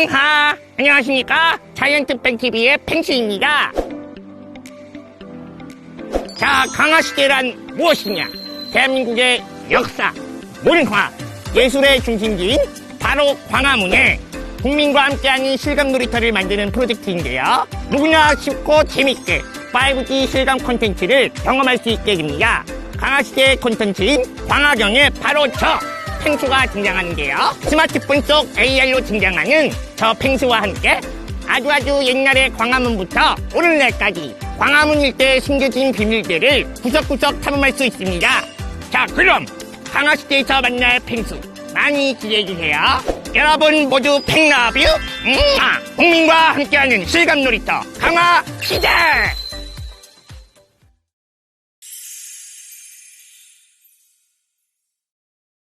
땡하 안녕하십니까? 자이언트 뱅TV의 펭수입니다. 자 강화시대란 무엇이냐? 대한민국의 역사 문화 예술의 중심지인 바로 광화문에 국민과 함께하는 실감 놀이터를 만드는 프로젝트인데요. 누구나 쉽고 재밌게 5G 실감 콘텐츠를 경험할 수 있게 됩니다. 강화시대 콘텐츠인 광화경에 바로 저 펭수가 등장하는데요. 스마트폰 속 AR로 등장하는 저 펭수와 함께 아주 아주 옛날의 광화문부터 오늘날까지 광화문 일대에 숨겨진 비밀들을 구석구석 탐험할 수 있습니다. 자, 그럼 강화시대에서 만날 펭수 많이 기대해주세요. 여러분 모두 팽러뷰 음, 아, 국민과 함께하는 실감놀이터 강화 시대!